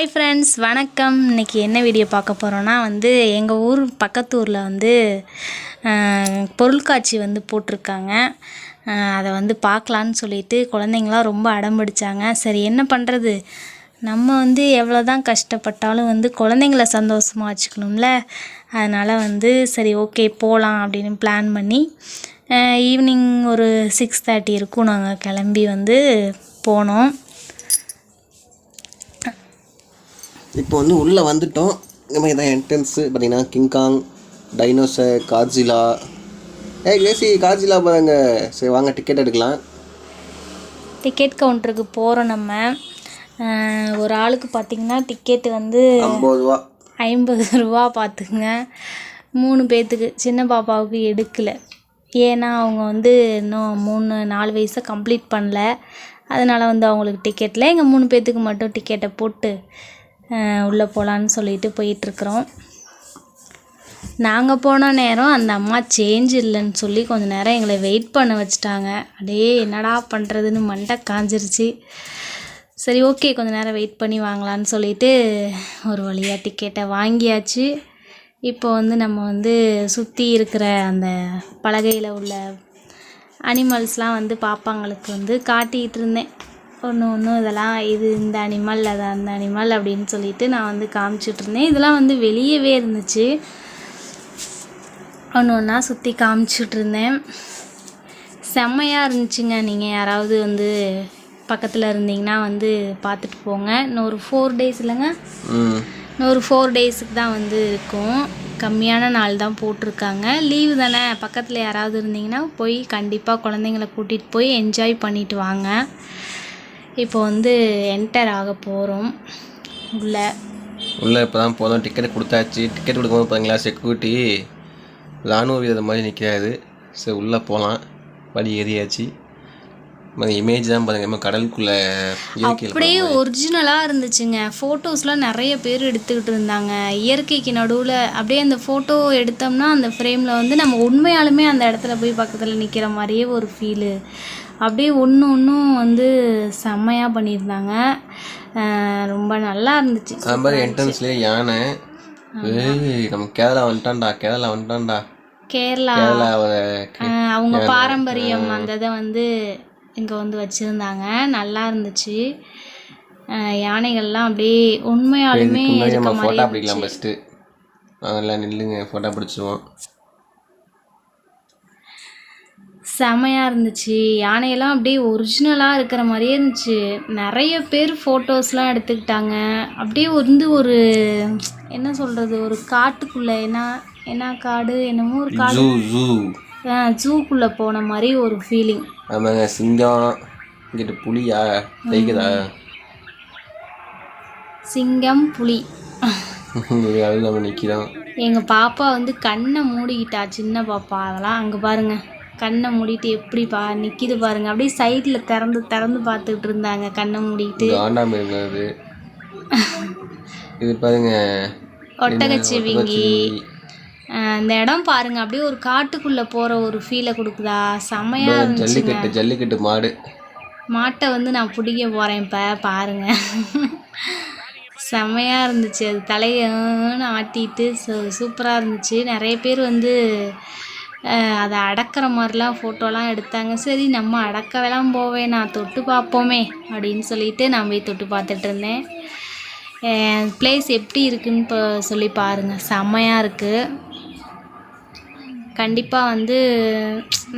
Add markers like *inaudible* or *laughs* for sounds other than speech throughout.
Hi friends வணக்கம். இன்னைக்கு என்ன வீடியோ பார்க்க போகிறோன்னா வந்து எங்கள் ஊர் பக்கத்து ஊரில் வந்து பொருட்காட்சி வந்து போட்டிருக்காங்க. அதை வந்து பார்க்கலான்னு சொல்லிட்டு குழந்தைங்களாம் ரொம்ப அடம் பிடிச்சாங்க சரி என்ன பண்ணுறது நம்ம வந்து எவ்வளோ தான் கஷ்டப்பட்டாலும் வந்து குழந்தைங்கள சந்தோஷமாக வச்சுக்கணும்ல. அதனால் வந்து சரி ஓகே போகலாம் அப்படின்னு பிளான் பண்ணி ஈவினிங் ஒரு சிக்ஸ் தேர்ட்டி இருக்கும். நாங்கள் கிளம்பி வந்து போனோம். இப்போ வந்து உள்ளே வந்துட்டோம். இந்த மாதிரி தான் என்ட்ரன்ஸு பார்த்தீங்கன்னா கிங்காங் டைனோசர் கார்ஜிலா ஏ ஏசி கார்ஜிலா பாருங்க. சரி வாங்க டிக்கெட் எடுக்கலாம். டிக்கெட் கவுண்டருக்கு போகிறோம் நம்ம. ஒரு ஆளுக்கு பார்த்திங்கன்னா டிக்கெட் வந்து ஐம்பது ரூபா. ஐம்பது ரூபா பார்த்துங்க மூணு பேர்த்துக்கு சின்ன பாப்பாவுக்கு எடுக்கலை. ஏன்னா அவங்க வந்து இன்னும் மூணு நாலு வயசை கம்ப்ளீட் பண்ணல. அதனால் வந்து அவங்களுக்கு டிக்கெட்டில் எங்கள் மூணு பேர்த்துக்கு மட்டும் டிக்கெட்டை போட்டு உள்ளே போகலான்னு சொல்லிட்டு போயிட்டுருக்குறோம். நாங்கள் போன நேரம் அந்த அம்மா சேஞ்ச் இல்லைன்னு சொல்லி கொஞ்ச நேரம் எங்களை வெயிட் பண்ண வச்சுட்டாங்க. அடே என்னடா பண்ணுறதுன்னு மண்டை காஞ்சிருச்சு. சரி ஓகே கொஞ்சம் நேரம் வெயிட் பண்ணி வாங்கலான்னு சொல்லிட்டு ஒரு வழியாக டிக்கெட்டை வாங்கியாச்சு. இப்போ வந்து நம்ம வந்து சுற்றி இருக்கிற அந்த பலகையில் உள்ள அனிமல்ஸ்லாம் வந்து பாப்பாங்களுக்கு வந்து காட்டிகிட்டு இருந்தேன். ஒன்று ஒன்று இதெல்லாம் இது இந்த அனிமல் அது அந்த அனிமல் அப்படின்னு சொல்லிட்டு நான் வந்து காமிச்சிட்டு இருந்தேன். இதெல்லாம் வந்து வெளியவே இருந்துச்சு. ஒன்று ஒன்றா சுற்றி காமிச்சிட்டு இருந்தேன். செம்மையாக இருந்துச்சுங்க. நீங்கள் யாராவது வந்து பக்கத்தில் இருந்தீங்கன்னா வந்து பார்த்துட்டு போங்க. இன்னும் ஒரு ஃபோர் டேஸ் இல்லைங்க. இன்னும் ஒரு ஃபோர் டேஸுக்கு தான் வந்து இருக்கும். கம்மியான நாள் தான் போட்டிருக்காங்க. லீவு தானே? பக்கத்தில் யாராவது இருந்தீங்கன்னா போய் கண்டிப்பாக குழந்தைங்கள கூட்டிகிட்டு போய் என்ஜாய் பண்ணிட்டு வாங்க. இப்போ வந்து என்டர் ஆக போகிறோம் உள்ளே. உள்ளே இப்போ தான் போதும் டிக்கெட் கொடுத்தாச்சு. டிக்கெட் கொடுக்கும்போது பார்த்தீங்களா செக்யூரிட்டி ராணுவ வீரர் மாதிரி நிற்கிறாரு சரி உள்ளே போகலாம் வழி ஏறியாச்சு. இமேஜ் தான் பாருங்க. கடலுக்குள்ளே அப்படியே ஒரிஜினலாக இருந்துச்சுங்க. ஃபோட்டோஸ்லாம் நிறைய பேர் எடுத்துக்கிட்டு இருந்தாங்க. இயற்கைக்கு நடுவில் அப்படியே அந்த ஃபோட்டோ எடுத்தோம்னா அந்த ஃப்ரேமில் வந்து நம்ம உண்மையாலுமே அந்த இடத்துல போய் பக்கத்தில் நிற்கிற மாதிரியே ஒரு ஃபீலு அப்படியே ஒன்று ஒன்றும் வந்து செம்மையாக பண்ணியிருந்தாங்க. ரொம்ப நல்லா இருந்துச்சு. அது மாதிரி என்ட்ரன்ஸ்லேயே யானை. நம்ம கேரளா வந்துட்டான்டா கேரளா வந்துட்டான்டா. கேரளா. அவங்க பாரம்பரியம் அந்த இதை வந்து இங்கே வந்து வச்சுருந்தாங்க. நல்லா இருந்துச்சு. யானைகள்லாம் அப்படியே உண்மையாலுமே இருக்க மாதிரி ஃபோட்டோ பிடிக்கலாம் ஃபஸ்ட்டு அதெல்லாம் நில்லுங்க ஃபோட்டோ பிடிச்சிருவோம். செமையாக இருந்துச்சு. யானையெல்லாம் அப்படியே ஒரிஜினலாக இருக்கிற மாதிரியே இருந்துச்சு. நிறைய பேர் ஃபோட்டோஸ்லாம் எடுத்துக்கிட்டாங்க. அப்படியே வந்து ஒரு என்ன சொல்கிறது ஒரு காட்டுக்குள்ளே என்ன என்ன காடு என்னமோ ஒரு காடு. ஜூக்குள்ளே போன மாதிரி ஒரு ஃபீலிங் ஆமாங்க சிங்கம். இங்கிட்டு புலியா தைக்குதா சிங்கம் புலி. அது நம்ம நிற்கிறோம் எங்கள் பாப்பா வந்து கண்ணை மூடிக்கிட்டா சின்ன பாப்பா. அதெல்லாம் அங்கே பாருங்க. கண்ணை மூடிட்டு எப்படி பா நிற்கிது பாருங்க. அப்படியே சைடில் திறந்து திறந்து பார்த்துக்கிட்டு இருந்தாங்க கண்ணை மூடிக்கிட்டு காண்டாம இருந்தது இது பாருங்க. ஒட்டகச்சிவிங்கி. இந்த இடம் பாருங்க. அப்படியே ஒரு காட்டுக்குள்ளே போகிற ஒரு ஃபீலை கொடுக்குதா? செம்மையாக இருந்துச்சுங்க. ஜல்லிக்கட்டு ஜல்லிக்கட்டு மாடு. மாட்டை வந்து நான் பிடிக்க போகிறேன் இப்போ பாருங்க. செம்மையாக இருந்துச்சு. அது தலையன்னு ஆட்டிட்டு சூப்பராக இருந்துச்சு. நிறைய பேர் வந்து அதை அடக்கிற மாதிரிலாம் ஃபோட்டோலாம் எடுத்தாங்க. சரி நம்ம அடக்கவெல்லாம் போவேன் நான் தொட்டு பார்ப்போமே அப்படின்னு சொல்லிட்டு நான் போய் தொட்டு பார்த்துட்டு இருந்தேன். ப்ளேஸ் எப்படி இருக்குன்னு இப்போ சொல்லி பாருங்கள் செம்மையாக இருக்குது கண்டிப்பாக வந்து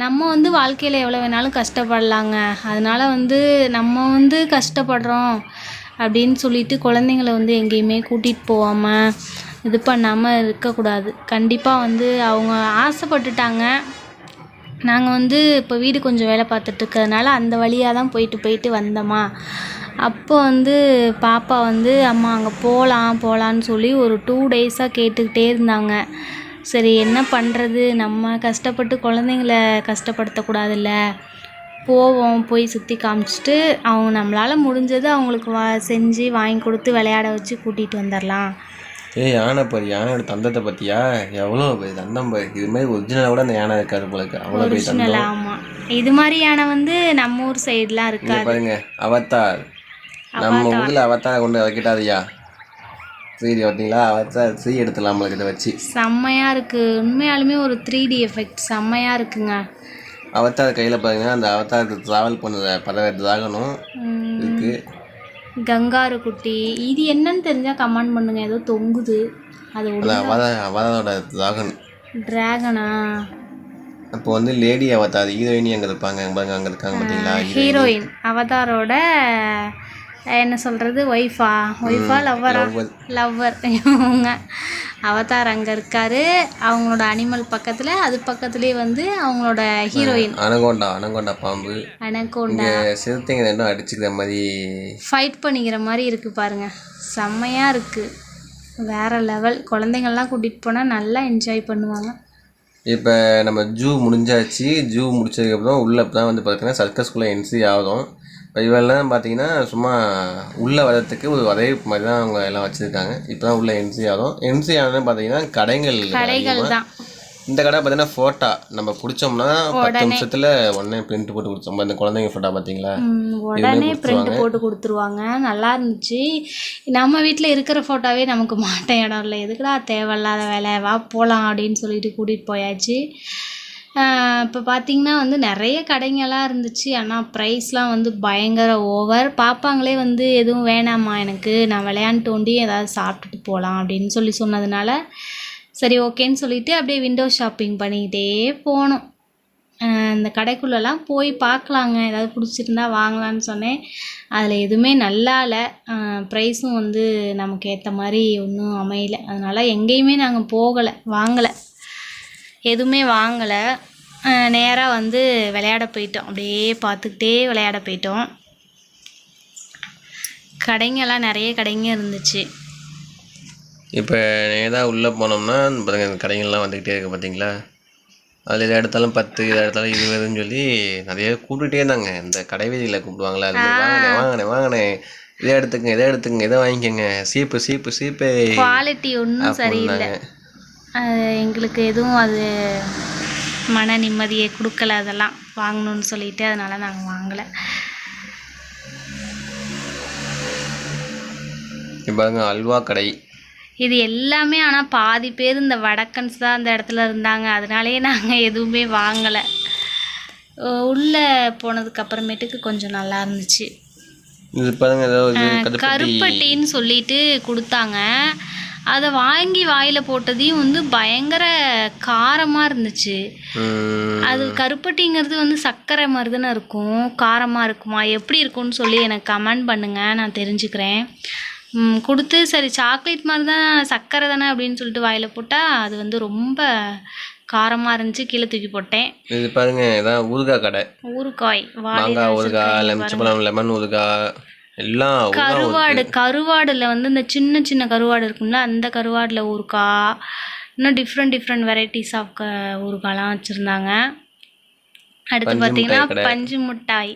நம்ம வந்து வாழ்க்கையில் எவ்வளோ வேணாலும் கஷ்டப்படலாங்க. அதனால் வந்து நம்ம வந்து கஷ்டப்படுறோம் அப்படின்னு சொல்லிட்டு குழந்தைங்கள வந்து எங்கேயுமே கூட்டிகிட்டு போகாமல் இது பண்ணாமல் இருக்கக்கூடாது. கண்டிப்பாக வந்து அவங்க ஆசைப்பட்டுட்டாங்க. நாங்கள் வந்து இப்போ வீடு கொஞ்சம் வேலை பார்த்துட்டு இருக்கிறதுனால அந்த வழியாக தான் போயிட்டு போயிட்டு வந்தோமா. அப்போ வந்து பாப்பா வந்து அம்மா அங்கே போகலாம் போகலான்னு சொல்லி ஒரு டூ டேஸாக கேட்டுக்கிட்டே இருந்தாங்க. சரி என்ன பண்ணுறது நம்ம கஷ்டப்பட்டு குழந்தைங்கள கஷ்டப்படுத்தக்கூடாதுல்ல. போவோம் போய் சுற்றி காமிச்சிட்டு அவங்க நம்மளால் முடிஞ்சது அவங்களுக்கு வா செஞ்சு வாங்கி கொடுத்து விளையாட வச்சு கூட்டிகிட்டு வந்துடலாம் ஏய் யானை பாரு யானையோட தந்தத்தை பத்தியா? எவ்வளோ பெரிய தந்தம் பாரு. இது மாதிரி ஒரிஜினலை விட அந்த யானை இருக்காது இருக்கு. அவ்வளோ பெரிய தந்தம். ஆமாம் இது மாதிரியான வந்து நம்ம ஊர் சைட்லாம் இங்க இருக்காது. பாருங்க அவத்தார் நம்ம ஊர்ல அவத்தார் கொண்டு வைக்கிட்டாதையா டி பார்த்தீங்களா? அவத்தார் த்ரீ எடுத்துடலாம் நம்மளுக்கு இதை வச்சு. செம்மையாக இருக்குது உண்மையாலுமே ஒரு த்ரீ டி எஃபெக்ட் செம்மையாக இருக்குங்க. அவத்தார் கையில் பார்த்தீங்கன்னா அந்த அவத்தாருக்கு ட்ராவல் பண்ணுற பறவை டிராகனும் இருக்குது கங்காரு குட்டி இது என்னன்னு தெரிஞ்சால் கமெண்ட் பண்ணுங்க. ஏதோ தொங்குது. அது அது அவதா அவதாரோட டிராகன் ட்ராகனா அப்போ வந்து லேடி அவதார் ஹீரோயினி அங்கே இருப்பாங்க? அங்கே இருக்காங்க பார்த்தீங்களா ஹீரோயின் அவதாரோட என்ன சொல்கிறது ஒய்ஃபா. ஒய்ஃபா லவ்வரா. லவ்வர் இவங்க. அவதார் அங்கே இருக்காரு. அவங்களோட அனிமல் பக்கத்தில் அது பக்கத்துலேயே வந்து அவங்களோட ஹீரோயின் அனகோண்டா அனகோண்டா பாம்பு. அனகோண்டா. சிறுத்தைங்க ரெண்டும் அடிச்சுக்கிற மாதிரி ஃபைட் பண்ணிக்கிற மாதிரி இருக்குது பாருங்க. செம்மையாக இருக்குது வேற லெவல் குழந்தைங்கள்லாம் கூட்டிகிட்டு போனால் நல்லா என்ஜாய் பண்ணுவாங்க. இப்போ நம்ம ஜூ முடிஞ்சாச்சு. ஜூ முடிச்சதுக்கப்புறம் உள்ளே தான் வந்து பார்த்தீங்கன்னா சர்க்கஸ்குள்ளே என்ட்ரி ஆகும். இவெல்லாம் பார்த்தீங்கன்னா சும்மா உள்ளே வரதுக்கு ஒரு வரவேற்பு மாதிரி தான் அவங்க எல்லாம் வச்சுருக்காங்க. இப்போ தான் உள்ளே என்ட்ரி ஆகும். என்ட்ரி ஆனதுன்னு பார்த்தீங்கன்னா கடைகள் கடைகள் அதிகமா. தான். இந்த கடை பார்த்தீங்கன்னா ஃபோட்டோ நம்ம பிடிச்சோம்னா பத்து நிமிஷத்தில் உடனே பிரிண்ட் போட்டு கொடுத்தோம் இந்த குழந்தைங்க ஃபோட்டோ பார்த்தீங்களா உடனே பிரிண்ட் போட்டு கொடுத்துருவாங்க. நல்லா இருந்துச்சு. நம்ம வீட்டில் இருக்கிற ஃபோட்டோவே நமக்கு மாட்ட இடம் இல்லை. எதுக்குடா தேவையில்லாத வேலை? வா போகலாம் அப்படின்னு சொல்லிட்டு கூட்டிகிட்டு போயாச்சு. இப்போ பார்த்தீங்கன்னா வந்து நிறைய கடைங்கெல்லாம் இருந்துச்சு. ஆனால் ப்ரைஸ்லாம் வந்து பயங்கர ஓவர் பாப்பாங்களே வந்து எதுவும் வேணாம்மா எனக்கு நான் விளையாண்டு ஒண்டி ஏதாவது சாப்பிட்டுட்டு போகலாம் அப்படின்னு சொல்லி சொன்னதுனால சரி ஓகேன்னு சொல்லிவிட்டு அப்படியே விண்டோ ஷாப்பிங் பண்ணிக்கிட்டே போனோம். அந்த இந்த கடைக்குள்ளெல்லாம் போய் பார்க்கலாங்க. ஏதாவது பிடிச்சிருந்தா வாங்கலான்னு சொன்னேன். அதில் எதுவுமே நல்லா இல்லை. ப்ரைஸும் வந்து நமக்கு ஏற்ற மாதிரி ஒன்றும் அமையலை. அதனால் எங்கேயுமே நாங்கள் போகலை வாங்கலை. எதுவுமே வாங்கலை. நேராக வந்து விளையாட போயிட்டோம். அப்படியே பார்த்துக்கிட்டே விளையாட போயிட்டோம். கடைங்கெல்லாம் நிறைய கடைங்க இருந்துச்சு. இப்போ நேராக உள்ளே போனோம்னா பாருங்க இந்த கடைகள்லாம் வந்துக்கிட்டே இருக்குது பார்த்தீங்களா? அதில் எதை எடுத்தாலும் பத்து எதை எடுத்தாலும் இருபதுன்னு சொல்லி நிறைய கூப்பிட்டுட்டே இருந்தாங்க. இந்த கடை வீதியில் கூப்பிடுவாங்களா? அது வாங்கினேன் வாங்கினேன் வாங்கினேன். இதை எடுத்துக்கங்க இதை எடுத்துக்கங்க இதை வாங்கிக்கோங்க. சீப்பு சீப்பு சீப்பு. குவாலிட்டி ஒன்றும் சரியில்லை. எங்களுக்கு எதுவும் அது மன நிம்மதியை கொடுக்கல அதெல்லாம். வாங்கணும்னு சொல்லிட்டு அதனால நாங்கள் வாங்கலை. பாருங்க அல்வா கடை. இது எல்லாமே ஆனால் பாதி பேர் இந்த வடக்கன்ஸ் தான் அந்த இடத்துல இருந்தாங்க. அதனாலேயே நாங்கள் எதுவுமே வாங்கலை. உள்ளே போனதுக்கு அப்புறமேட்டுக்கு கொஞ்சம் நல்லா இருந்துச்சு. கருப்பட்டின்னு சொல்லிட்டு கொடுத்தாங்க. அதை வாங்கி வாயில் போட்டதையும் வந்து பயங்கர காரமாக இருந்துச்சு. அது கருப்பட்டிங்கிறது வந்து சர்க்கரை மாதிரி தானே இருக்கும். காரமாக இருக்குமா? எப்படி இருக்கும்னு சொல்லி எனக்கு கமெண்ட் பண்ணுங்கள் நான் தெரிஞ்சுக்கிறேன். கொடுத்து சரி சாக்லேட் மாதிரி தான் சர்க்கரை தானே அப்படின்னு சொல்லிட்டு வாயில் போட்டால் அது வந்து ரொம்ப காரமாக இருந்துச்சு கீழே தூக்கி போட்டேன். இது பாருங்க இதான் ஊறுகாய் கடை. ஊறுகாய் வாழை ஊறுகாய் லெமன் ஊறுகாய். எல்லாம் கருவாடு கருவாடில் வந்து இந்த சின்ன சின்ன கருவாடு இருக்கும்ல அந்த கருவாடில் ஊறுகாய் இன்னும் டிஃப்ரெண்ட் டிஃப்ரெண்ட் வெரைட்டிஸ் ஆஃப் க ஊறுகாய்லாம் வச்சுருந்தாங்க. அடுத்து பார்த்தீங்கன்னா. பஞ்சு மிட்டாய்.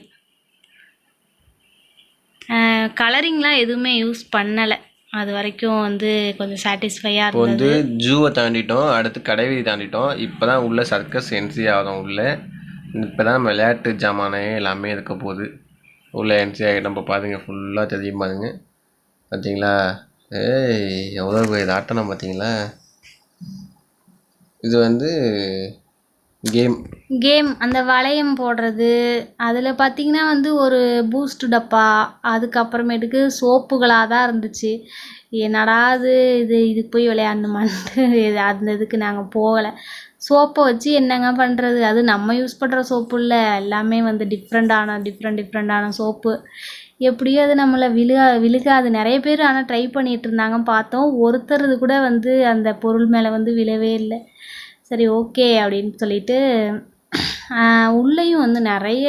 கலரிங்லாம் எதுவுமே யூஸ் பண்ணலை. அது வரைக்கும் வந்து கொஞ்சம் சாட்டிஸ்ஃபையாக இப்போ இருந்தது. வந்து ஜூவை தாண்டிட்டோம் அடுத்து கடைவீதி தாண்டிட்டோம். இப்போ தான் உள்ள சர்க்கஸ் என்ட்ரி ஆகும் உள்ள. இப்போ தான் விளையாட்டு ஜாமானே எல்லாமே இருக்க போகுது. உள்ள என்ட்ரி நம்ம பாருங்க ஃபுல்லாக தெரியும் பாருங்க. பார்த்தீங்களா ஏய் எவ்வளோ இது ஆட்டணும் பார்த்தீங்களா இது வந்து கேம் கேம் அந்த வளையம் போடுறது அதில் பார்த்தீங்கன்னா வந்து ஒரு பூஸ்ட் டப்பா அதுக்கப்புறமேட்டுக்கு சோப்புகளாக தான் இருந்துச்சு. என்னடா இது இது இதுக்கு போய் விளையாடணுமான்ட்டு அந்த இதுக்கு நாங்கள் போகலை. சோப்பை வச்சு என்னங்க பண்ணுறது அது நம்ம யூஸ் பண்ணுற சோப்பு இல்லை. எல்லாமே வந்து டிஃப்ரெண்ட்டான டிஃப்ரெண்ட் டிஃப்ரெண்ட்டான சோப்பு. எப்படியோ அது நம்மளை விழுகா விழுகாது. நிறைய பேர் ஆனால் ட்ரை பண்ணிகிட்டு இருந்தாங்க பார்த்தோம். ஒருத்தர் கூட வந்து அந்த பொருள் மேலே வந்து விழவே இல்லை. சரி ஓகே அப்படின்னு சொல்லிட்டு உள்ளேயும் வந்து நிறைய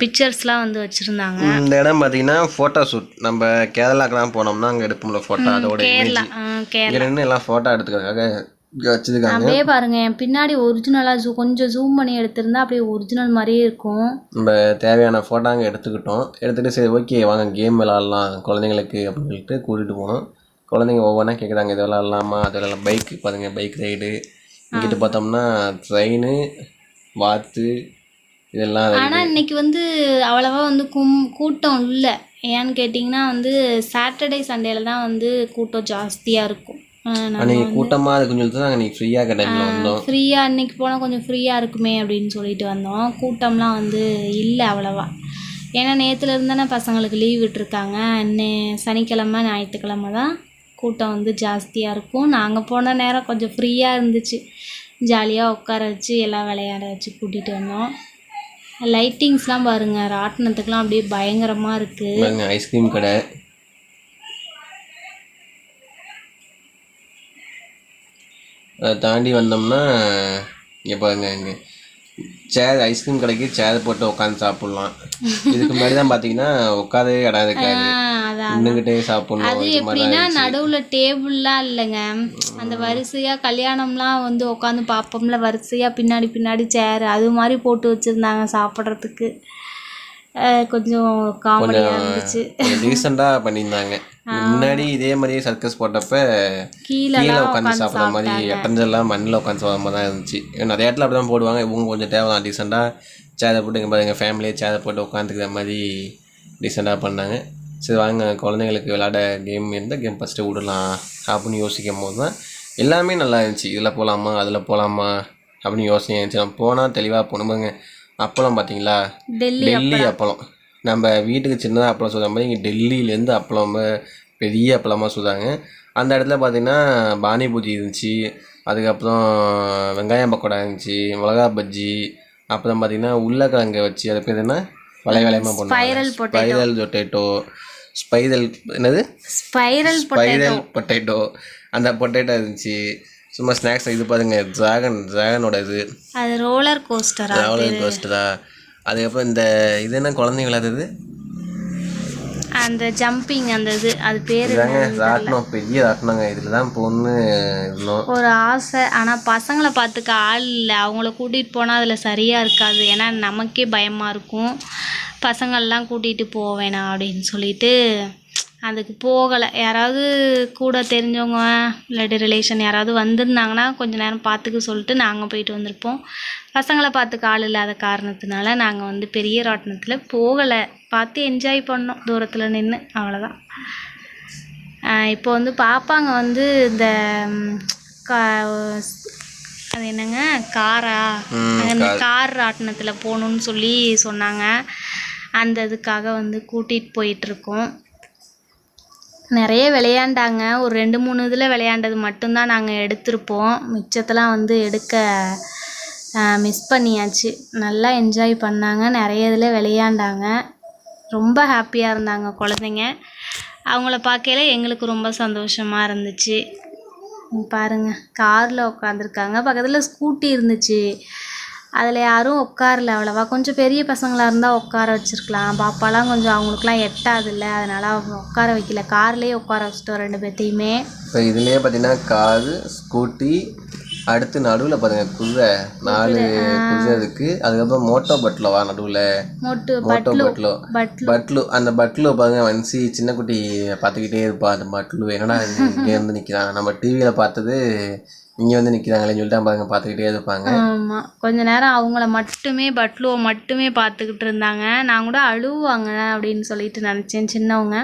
பிக்சர்ஸ்லாம் வந்து வச்சுருந்தாங்க. இந்த இடம் பார்த்தீங்கன்னா ஃபோட்டோ ஷூட் நம்ம கேரளாக்கெல்லாம் போனோம்னா அங்கே எடுப்போம்ல ஃபோட்டோ அதோட கேரளா. கேரளா. எல்லாம் ஃபோட்டோ எடுத்துக்கிறதுக்காக வச்சுருக்காங்க. அப்படியே பாருங்க என் பின்னாடி ஒரிஜினலாக ஜூ கொஞ்சம் ஜூம் பண்ணி எடுத்திருந்தா அப்படியே ஒரிஜினல் மாதிரியே இருக்கும். நம்ம தேவையான ஃபோட்டோ அங்கே எடுத்துக்கிட்டோம். எடுத்துகிட்டு சரி ஓகே வாங்க கேம் விளாட்லாம் குழந்தைங்களுக்கு அப்படின்னு சொல்லிட்டு கூட்டிகிட்டு போனோம். குழந்தைங்க ஒவ்வொன்றா கேட்குறாங்க இது விளாட்லாமா அது விளாட்லாம் பைக் பாருங்க பைக் ரைடு இங்கிட்டு பார்த்தோம்னா ட்ரெயின் வாத்து இதெல்லாம் ஆனால் இன்னைக்கு வந்து அவ்வளவா வந்து கும் கூட்டம் இல்லை. ஏன்னு கேட்டிங்கன்னா வந்து சாட்டர்டே சண்டேல தான் வந்து கூட்டம் ஜாஸ்தியாக இருக்கும். அன்னைக்கு கூட்டமாக இருக்குன்னு சொல்லிட்டு நாங்கள் ஃப்ரீயாக டைமில் வந்தோம். ஃப்ரீயாக இன்னைக்கு போனால் கொஞ்சம் ஃப்ரீயாக இருக்குமே அப்படின்னு சொல்லிட்டு வந்தோம். கூட்டம்லாம் வந்து இல்லை அவ்வளவா. ஏன்னா நேற்றுல இருந்தானே பசங்களுக்கு லீவ் விட்டுருக்காங்க. இன்னே சனிக்கிழமை ஞாயிற்றுக்கிழமை தான் கூட்டம் வந்து ஜாஸ்தியாக இருக்கும். நாங்கள் போன நேரம் கொஞ்சம் ஃப்ரீயாக இருந்துச்சு. ஜாலியாக உட்கார வச்சு எல்லாம் விளையாட வச்சு கூட்டிகிட்டு வந்தோம். லைட்டிங்ஸ்லாம் பாருங்கள் ராட்டினத்துக்குலாம் அப்படியே பயங்கரமாக இருக்குது ஐஸ்கிரீம் கடை. அதை தாண்டி வந்தோம்னா இங்கே பாருங்க இங்கே சேர் ஐஸ்கிரீம் கடைக்கு சேர் போட்டு உட்காந்து சாப்பிட்லாம். இதுக்கு முன்னாடி தான் பார்த்தீங்கன்னா உட்காரவே இடம் இருக்காது. நின்றுக்கிட்டே சாப்பிட்ணும் அது எப்படின்னா நடுவில் டேபிள்லாம் இல்லைங்க. அந்த வரிசையாக கல்யாணம்லாம் வந்து உட்காந்து பார்ப்போம்ல வரிசையாக பின்னாடி பின்னாடி சேர் அது மாதிரி போட்டு வச்சுருந்தாங்க சாப்பிட்றதுக்கு. கொஞ்சம் காமெடியாக இருந்துச்சு. ரீசெண்டாக பண்ணியிருந்தாங்க. முன்னாடி இதே மாதிரியே சர்க்கஸ் போட்டப்ப கீழே உட்காந்து சாப்பிட்ற மாதிரி எட்டஞ்செல்லாம் மண்ணில் உட்காந்து சாப்பிட்ற மாதிரி தான் இருந்துச்சு நிறைய இடத்துல அப்படி தான் போடுவாங்க. இவங்க கொஞ்சம் தேவை தான் டீசெண்டாக சேரை போட்டு இங்கே பாருங்க ஃபேமிலியே சேரை போட்டு உட்காந்துக்கிற மாதிரி டீசெண்டாக பண்ணாங்க. சரி வாங்க. குழந்தைங்களுக்கு விளாட கேம் எந்த கேம் ஃபஸ்ட்டு விடலாம் அப்படின்னு யோசிக்கும் போது தான் எல்லாமே நல்லா இருந்துச்சு. இதில் போகலாமா அதில் போகலாமா அப்படின்னு யோசனை இருந்துச்சு. நம்ம போனால் தெளிவாக போகணுமாங்க அப்பளம் பார்த்தீங்களா டெல்லி அப்பளம். நம்ம வீட்டுக்கு சின்னதாக அப்பளம் சுடுற மாதிரி இங்கே டெல்லியிலேருந்து அப்பளம் பெரிய அப்பளமாக சுடுறாங்க. அந்த இடத்துல பார்த்தீங்கன்னா பானிபூரி இருந்துச்சு. அதுக்கப்புறம் வெங்காயம் பக்கோடா இருந்துச்சு மிளகா பஜ்ஜி அப்புறம் பார்த்தீங்கன்னா உருளைக்கிழங்கு வச்சு அது பேர் என்ன? வளைய வளையமாக பண்ணுவாங்க ஸ்பைரல் பொட்டேட்டோ ஸ்பைரல் என்னது? ஸ்பைரல் ஸ்பைரல் பொட்டேட்டோ அந்த பொட்டேட்டோ இருந்துச்சு. சும்மா ஸ்நாக்ஸ் இது பாருங்க ட்ராகன் ட்ராகனோட இது. அது ரோலர் கோஸ்டரா ரோலர் கோஸ்டரா அதுக்கப்புறம் இந்த இது என்ன குழந்தைங்க விளையாடுறது? அந்த ஜம்பிங் அந்த இது அது பேர் இதாங்க ராட்டினம் பெரிய ராட்டினங்க. இதில் தான் பொண்ணு இருந்தோம். ஒரு ஆசை ஆனால் பசங்களை பார்த்துக்க ஆள் இல்லை. அவங்கள கூட்டிகிட்டு போனால் அதில் சரியாக இருக்காது. ஏன்னா நமக்கே பயமாக இருக்கும். பசங்கள்லாம் கூட்டிகிட்டு போக வேணாம் அப்படின்னு சொல்லிட்டு அதுக்கு போகலை. யாராவது கூட தெரிஞ்சவங்க இல்லாட்டி ரிலேஷன் யாராவது வந்திருந்தாங்கன்னா கொஞ்ச நேரம் பார்த்துக்க சொல்லிட்டு நாங்கள் போயிட்டு வந்திருப்போம். பசங்களை பார்த்துக்க ஆள் இல்லாத காரணத்தினால நாங்கள் வந்து பெரிய ராட்டினத்தில் போகலை. பார்த்து என்ஜாய் பண்ணோம். தூரத்தில் நின்று அவ்வளோதான் இப்போ வந்து பாப்பாங்க வந்து இந்த கா- அது என்னங்க? காரா? அந்த கார். ராட்டினத்தில் போகணுன்னு சொல்லி சொன்னாங்க. அந்த இதுக்காக வந்து கூட்டிகிட்டு போயிட்டுருக்கோம் நிறைய விளையாண்டாங்க. ஒரு ரெண்டு மூணு இதில் விளையாண்டது மட்டும்தான் நாங்கள் எடுத்திருப்போம். மிச்சத்தெலாம் வந்து எடுக்க மிஸ் பண்ணியாச்சு. நல்லா என்ஜாய் பண்ணாங்க. நிறைய இதில் விளையாண்டாங்க. ரொம்ப ஹாப்பியாக இருந்தாங்க குழந்தைங்க. அவங்கள பார்க்கையில எங்களுக்கு ரொம்ப சந்தோஷமாக இருந்துச்சு. பாருங்கள் பாருங்க காரில் உட்காந்துருக்காங்க பக்கத்தில் ஸ்கூட்டி இருந்துச்சு. அதில் யாரும் உட்காரல அவ்வளவா. கொஞ்சம் பெரிய பசங்களாக இருந்தால் உட்கார வச்சிருக்கலாம். பாப்பாலாம் கொஞ்சம் அவங்களுக்குலாம் எட்டாதுல்ல. அதனால் அவங்க உட்கார வைக்கல. கார்லேயே உட்கார வச்சுட்டோம் ரெண்டு பேர்த்தையுமே. இப்போ இதுலேயே பார்த்தீங்கன்னா காரு ஸ்கூட்டி அடுத்து நடுவில் பாருங்க குதிரை. நாலு குதிரை இருக்கு. அதுக்கப்புறம் மோட்டோ பட்லோவா நடுவில். மொட்டு பட்லோ பட்லு. அந்த பட்லு பாருங்க வன்சி சின்ன குட்டி பார்த்துக்கிட்டே இருப்பா. அந்த பட்லு. என்னடா இங்கே வந்து நிற்கிறான் நம்ம டிவியில் பார்த்தது இங்கே வந்து நிற்கிறாங்களேன்னு சொல்லிட்டு பாருங்க பார்த்துக்கிட்டே இருப்பாங்க. ஆமாம் கொஞ்ச நேரம் அவங்கள மட்டுமே பட்லுவை மட்டுமே பார்த்துக்கிட்டு இருந்தாங்க. நான் கூட அழுவாங்க அப்படின்னு சொல்லிட்டு நினச்சேன் சின்னவங்க.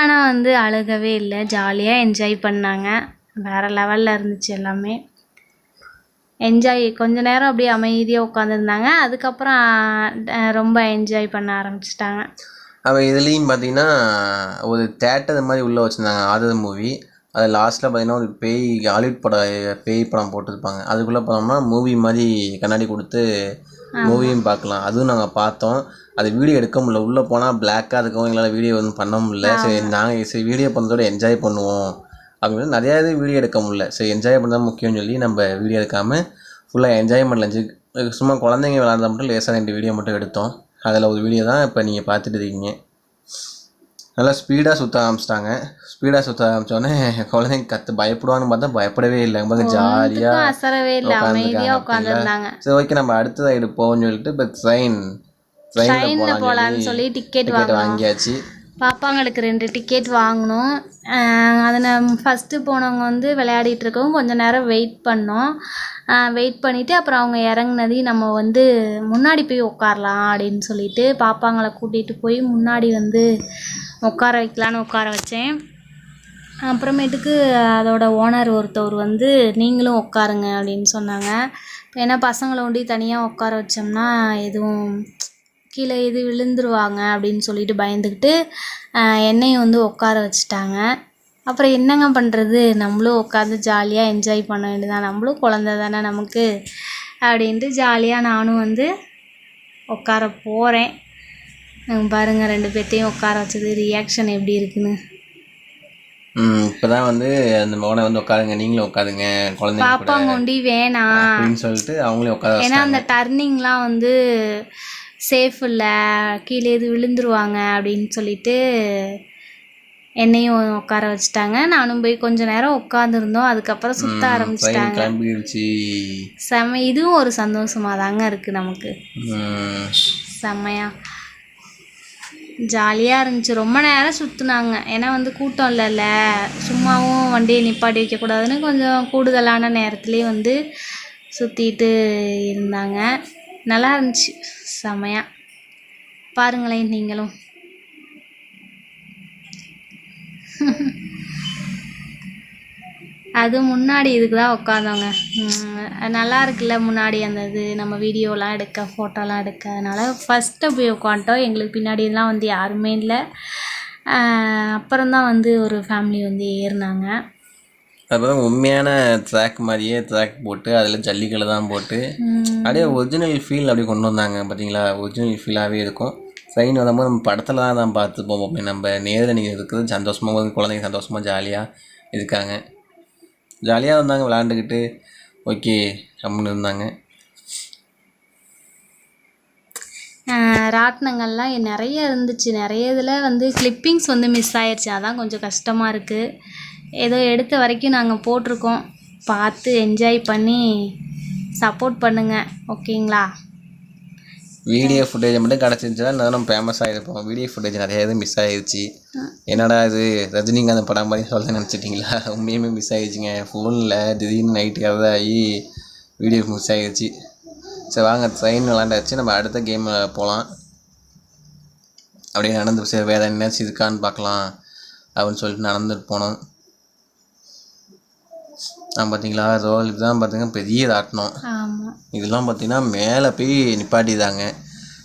ஆனால் வந்து அழுகவே இல்லை. ஜாலியாக என்ஜாய் பண்ணாங்க. வேறு லெவலில் இருந்துச்சு எல்லாமே. என்ஜாய் கொஞ்ச நேரம் அப்படியே அமைதியாக உட்காந்துருந்தாங்க அதுக்கப்புறம் ரொம்ப என்ஜாய் பண்ண ஆரம்பிச்சிட்டாங்க. அவன் இதுலேயும் பார்த்தீங்கன்னா ஒரு தேட்டர் மாதிரி உள்ளே வச்சுருந்தாங்க. ஆதர் மூவி அது லாஸ்ட்டில் பார்த்தீங்கன்னா ஒரு பேய் ஹாலிவுட் படம் பேய் படம் போட்டிருப்பாங்க. அதுக்குள்ளே போனோம்னா மூவி மாதிரி கண்ணாடி கொடுத்து மூவியும் பார்க்கலாம். அதுவும் நாங்கள் பார்த்தோம். அது வீடியோ எடுக்க முடியல. உள்ளே போனால் பிளாக்காக இருக்கும் எங்களால் வீடியோ வந்து பண்ண முடியல. சரி நாங்கள் சரி வீடியோ பண்ணுறதோட என்ஜாய் பண்ணுவோம். அப்படின்னு நிறையா இது வீடியோ எடுக்க முடியல. சரி என்ஜாய் பண்ணதான் முக்கியம்னு சொல்லி நம்ம வீடியோ எடுக்காமல் ஃபுல்லாக என்ஜாய்மெண்ட்ல இருந்துச்சு. சும்மா குழந்தைங்க விளாட்றத மட்டும் லேசாக ரெண்டு வீடியோ மட்டும் எடுத்தோம். அதில் ஒரு வீடியோ தான் இப்போ நீங்கள் பார்த்துட்டு இருக்கீங்க. நல்லா ஸ்பீடாக சுற்ற ஆரம்பிச்சிட்டாங்க. ஸ்பீடாக சுற்ற ஆரம்பிச்சோடனே குழந்தைங்க கற்று பயப்படுவான்னு பார்த்தா பயப்படவே இல்லை. ரொம்ப ஜாலியாக அசரவே இல்லை. அமைதியாக உட்காந்துருந்தாங்க சரி ஓகே நம்ம அடுத்த எடுப்போம்னு சொல்லிட்டு இப்போ ட்ரெயின் ட்ரெயினில் போகலான்னு சொல்லி டிக்கெட் வாங்கியாச்சு. பாப்பாங்களுக்கு ரெண்டு டிக்கெட் வாங்கினோம். அதில் ஃபஸ்ட்டு போனவங்க வந்து விளையாடிட்டு இருக்கவும் கொஞ்ச நேரம் வெயிட் பண்ணோம். வெயிட் பண்ணிவிட்டு அப்புறம் அவங்க இறங்குனதையும் நம்ம வந்து முன்னாடி போய் உட்காரலாம் அப்படின்னு சொல்லிட்டு பாப்பாங்களை கூட்டிகிட்டு போய் முன்னாடி வந்து உட்கார வைக்கலான்னு உட்கார வச்சேன். அப்புறமேட்டுக்கு அதோட ஓனர் ஒருத்தவர் வந்து நீங்களும் உட்காருங்க அப்படின்னு சொன்னாங்க. ஏன்னா பசங்களை ஒண்டி தனியாக உட்கார வச்சோம்னா எதுவும் கீழே எது விழுந்துருவாங்க அப்படின்னு சொல்லிட்டு பயந்துக்கிட்டு என்னையும் வந்து உட்கார வச்சுட்டாங்க. அப்புறம் என்னங்க பண்ணுறது நம்மளும் உட்காந்து ஜாலியாக என்ஜாய் பண்ண வேண்டியதான் நம்மளும் குழந்த தானே நமக்கு. அப்படின்ட்டு ஜாலியாக நானும் வந்து உட்கார போகிறேன் பாருங்கள் ரெண்டு பேர்த்தையும் உட்கார வச்சது. ரியாக்ஷன் எப்படி இருக்குன்னு. ம் இப்போதான் வந்து அந்த மகனை வந்து உட்காருங்க நீங்களும் உட்காருங்க குழந்தைங்க கூட பாப்பாங்க ஒண்டி வேணாம். அப்படின்னு சொல்லிட்டு அவங்களே உட்கார ஏன்னா அந்த டர்னிங்லாம் வந்து சேஃப் இல்லை. கீழே எது விழுந்துருவாங்க அப்படின்னு சொல்லிட்டு என்னையும் உட்கார வச்சுட்டாங்க. நானும் போய் கொஞ்ச நேரம் உட்காந்துருந்தோம் அதுக்கப்புறம் சுத்த ஆரம்பிச்சிட்டாங்க. செம்ம இதுவும் ஒரு சந்தோஷமாக தாங்க இருக்குது நமக்கு செம்மையா. ஜாலியாக இருந்துச்சு. ரொம்ப நேரம் சுற்றுனாங்க ஏன்னா வந்து கூட்டம் இல்லைல்ல. சும்மாவும் வண்டியை நிப்பாட்டி வைக்கக்கூடாதுன்னு கொஞ்சம் கூடுதலான நேரத்துலேயே வந்து சுற்றிட்டு இருந்தாங்க. நல்லா இருந்துச்சு. செமையாக பாருங்களேன் நீங்களும். *laughs* அது முன்னாடி இதுக்கு தான் உட்காந்தோங்க நல்லா இருக்குல்ல முன்னாடி அந்த இது நம்ம வீடியோலாம் எடுக்க ஃபோட்டோலாம் எடுக்க. அதனால் ஃபஸ்ட்டு போய் உட்காந்துட்டோம் எங்களுக்கு பின்னாடிலாம் வந்து யாருமே இல்லை. அப்புறம் தான் வந்து ஒரு ஃபேமிலி வந்து ஏறினாங்க. அப்புறம் உண்மையான ட்ராக் மாதிரியே ட்ராக் போட்டு அதில் ஜல்லிக்கலை தான் போட்டு அப்படியே ஒரிஜினல் ஃபீல் அப்படியே கொண்டு வந்தாங்க பார்த்தீங்களா ஒரிஜினல் ஃபீலாகவே இருக்கும். ட்ரெயின் வரும்போது நம்ம படத்தில் தான் தான் பார்த்து போவோம் நம்ம நேரில் நீங்கள் இருக்கிறது சந்தோஷமாக குழந்தைங்க சந்தோஷமாக ஜாலியாக இருக்காங்க. ஜாலியாக இருந்தாங்க விளாண்டுக்கிட்டு ஓகே கம்முன்னு இருந்தாங்க. ராட்டினங்கள்லாம் நிறைய இருந்துச்சு. நிறைய இதில் வந்து கிளிப்பிங்ஸ் வந்து மிஸ் ஆயிடுச்சு அதான் கொஞ்சம் கஷ்டமாக இருக்குது ஏதோ எடுத்த வரைக்கும் நாங்கள் போட்டிருக்கோம். பார்த்து என்ஜாய் பண்ணி சப்போர்ட் பண்ணுங்கள் ஓகேங்களா? வீடியோ ஃபுட்டேஜ் மட்டும் கிடச்சிருந்துச்சுன்னா நான் ஃபேமஸ் ஆகிருப்போம் வீடியோ ஃபுட்டேஜ் நிறைய இது மிஸ் ஆகிடுச்சு என்னடா இது? ரஜினிகாந்த் படம் மாதிரி சொல்ல நினச்சிட்டிங்களா? *laughs* உண்மையுமே மிஸ் ஆகிடுச்சிங்க ஃபோனில் திடீர்னு நைட்டு ஆகி வீடியோ மிஸ் ஆகிடுச்சு சரி வாங்க ட்ரெயின் விளாண்டாச்சு நம்ம அடுத்த கேம் போகலாம் அப்படியே நடந்து சரி வேறு என்னாச்சு இருக்கான்னு பார்க்கலாம். அப்படின்னு சொல்லிட்டு நடந்துட்டு போனோம். பார்த்தீங்களா ரோல் இதுதான் பார்த்தீங்கன்னா பெரிய ராட்டினம் இதெல்லாம் பார்த்தீங்கன்னா மேலே போய் நிப்பாட்டிதாங்க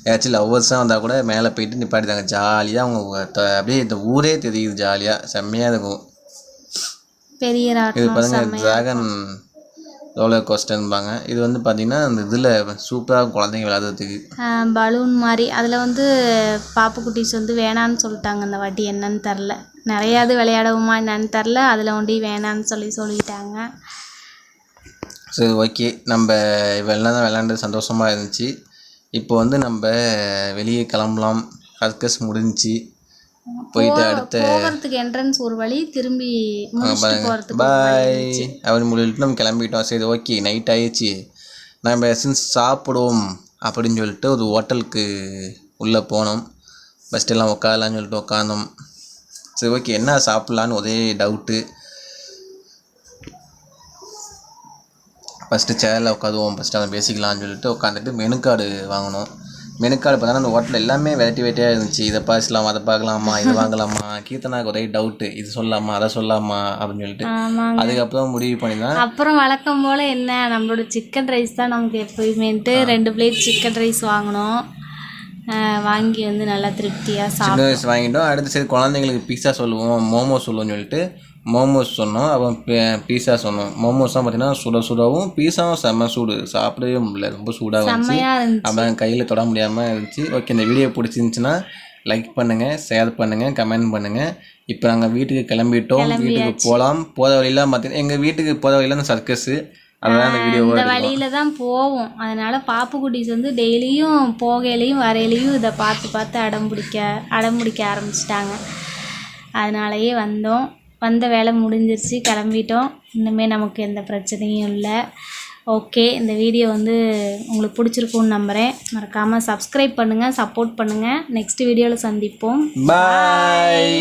ஏதாச்சும் லவ்வர்ஸாக வந்தால் கூட மேலே போயிட்டு நிப்பாட்டிதாங்க ஜாலியாக அவங்க அப்படியே இந்த ஊரே தெரியுது ஜாலியாக செம்மையாக இருக்கும். பெரிய இது பாருங்க ட்ராகன் ரோலர் கோஸ்டர்பாங்க இது வந்து பார்த்தீங்கன்னா அந்த இதில் சூப்பராக குழந்தைங்க விளையாடுறதுக்கு. பலூன் மாதிரி. அதில் வந்து பாப்பு குட்டீஸ் வந்து வேணான்னு சொல்லிட்டாங்க இந்த வாட்டி. என்னன்னு தெரில நிறையாது விளையாடவுமா என்னன்னு தெரில அதில் ஒண்டி வேணான்னு சொல்லி சொல்லிட்டாங்க. சரி ஓகே நம்ம இவெல்லாம் தான் விளையாண்டு சந்தோஷமாக இருந்துச்சு. இப்போ வந்து நம்ம வெளியே கிளம்பலாம். சர்க்கஸ் முடிஞ்சுச்சு. போயிட்டு அடுத்த போகிறதுக்கு என்ட்ரன்ஸ் ஒரு வழி திரும்பி போகிறதுக்கு பாய் அவர் முடிவிட்டு நம்ம கிளம்பிட்டோம். சரி ஓகே நைட் ஆயிடுச்சு. நம்ம சின்ஸ் சாப்பிடுவோம் அப்படின்னு சொல்லிட்டு ஒரு ஹோட்டலுக்கு உள்ளே போனோம். ஃபஸ்ட்டு எல்லாம் உட்காரலான்னு சொல்லிட்டு உட்காந்தோம் சரி ஓகே என்ன சாப்பிட்லான்னு ஒரே டவுட்டு ஃபஸ்ட்டு சேரில் உட்காந்துவோம் ஃபஸ்ட்டு அதை பேசிக்கலாம்னு சொல்லிட்டு உட்காந்துட்டு மெனு கார்டு வாங்கினோம். மெனு கார்டு பார்த்தா அந்த ஹோட்டலில் எல்லாமே வெரைட்டி வெரைட்டியாக இருந்துச்சு. இதை பார்க்கலாம் *laughs* அதை பார்க்கலாமா இது வாங்கலாமா? கீர்த்தனாக்கு ஒரே டவுட்டு இது சொல்லலாமா அதை சொல்லலாமா அப்படின்னு சொல்லிட்டு. அதுக்கப்புறம் முடிவு பண்ணி தான் அப்புறம் வழக்கம் போல் என்ன? நம்மளோட சிக்கன் ரைஸ் தான் நமக்கு எப்போயுமேன்ட்டு ரெண்டு பிளேட் சிக்கன் ரைஸ் வாங்கினோம். வாங்கி வந்து நல்லா திருப்தியாக வயசு வாங்கிட்டோம். அடுத்து சரி குழந்தைங்களுக்கு பீஸா சொல்லுவோம் மோமோஸ் சொல்லுவோம்னு சொல்லிட்டு மோமோஸ் சொன்னோம் அப்புறம் பீஸா சொன்னோம். மோமோஸ்லாம் பார்த்தீங்கன்னா சுட சுடவும் பீஸாவும் செம்ம சூடு. சாப்பிடவே முடியல. ரொம்ப சூடாக இருந்துச்சு. அப்புறம் கையில் தொட முடியாமல் இருந்துச்சு. ஓகே இந்த வீடியோ பிடிச்சிருந்துச்சுன்னா லைக் பண்ணுங்கள் ஷேர் பண்ணுங்கள் கமெண்ட் பண்ணுங்கள் இப்போ நாங்கள் வீட்டுக்கு கிளம்பிட்டோம். வீட்டுக்கு போகலாம் போகிற வழியெல்லாம் பார்த்தீங்கன்னா எங்கள் வீட்டுக்கு போகிற வழியில அந்த சர்க்கஸு இந்த வழியில தான் போவோம். அதனால பாப்பு குட்டீஸ் வந்து டெய்லியும் போகையிலையும் வரையிலையும் இதை பார்த்து பார்த்து அடம் பிடிக்க அடம் பிடிக்க ஆரம்பிச்சிட்டாங்க. அதனாலயே வந்தோம். வந்த வேலை முடிஞ்சிருச்சு கிளம்பிட்டோம். இனிமேல் நமக்கு எந்த பிரச்சனையும் இல்லை. ஓகே இந்த வீடியோ வந்து உங்களுக்கு பிடிச்சிருக்கும்னு நம்புகிறேன் மறக்காமல் சப்ஸ்கிரைப் பண்ணுங்கள் சப்போர்ட் பண்ணுங்கள் நெக்ஸ்ட் வீடியோவில் சந்திப்போம். பாய்